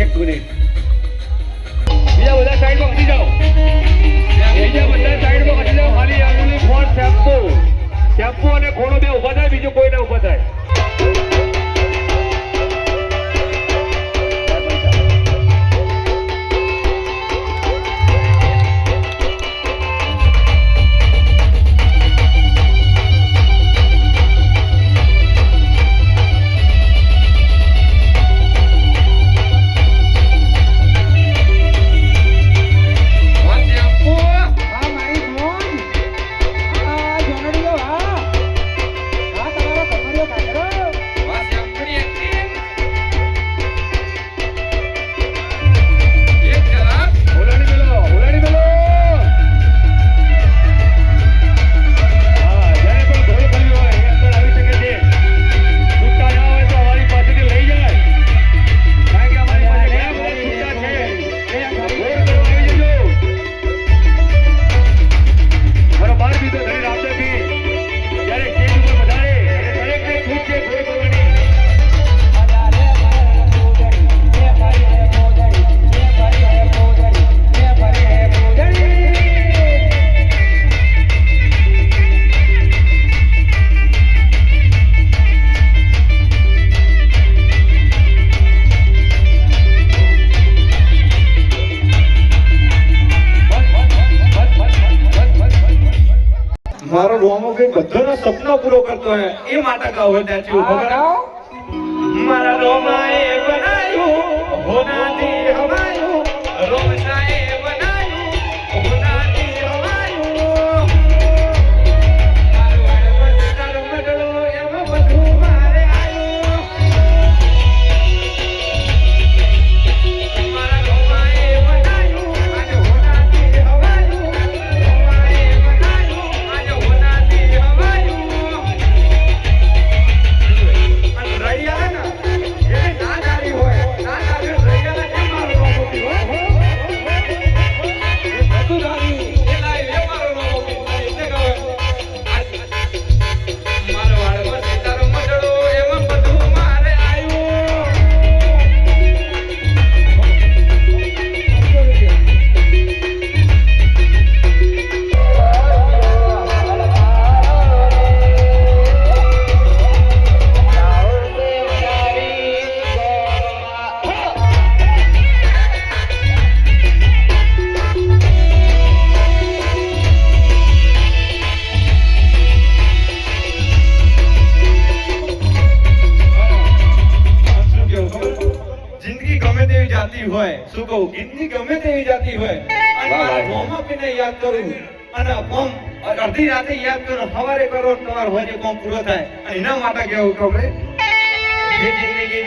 એક મિનિટ. બીજા બધા સાઈડ સાઈડમાં હટી જાઓ. બીજા બધા સાઈડ સાઈડમાં હટી જાઓ. ખાલી આગળની ફોન ચેપો ચેપો અને ખોડો બે ઊભા થાય, બીજો કોઈ ના ઊભા થાય. પૂરો કરતો હે એ માટે કહો હોય ત્યાં યાદ કરું. અને બોમ્બ અડધી રાતે યાદ કરો. સવારે કરો તમારો હોય બોમ્બ પૂરો થાય. એના માટે કેવું ખબર જિંદગી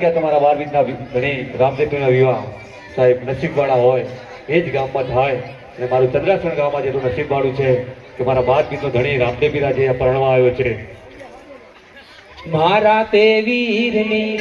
કારણ તમારા બાર બીજના ધણી વિવાહ. સાહેબ, નસીબવાળા હોય, એ જ ગામમાં થાય. અને મારું ચંદ્રાસણ ગામમાં જેટલું નસીબવાળું છે કે મારા બાર બીજનો ધણી રામદેવ પીરા જે પરણવા આવ્યો છે. મારા તે વીરની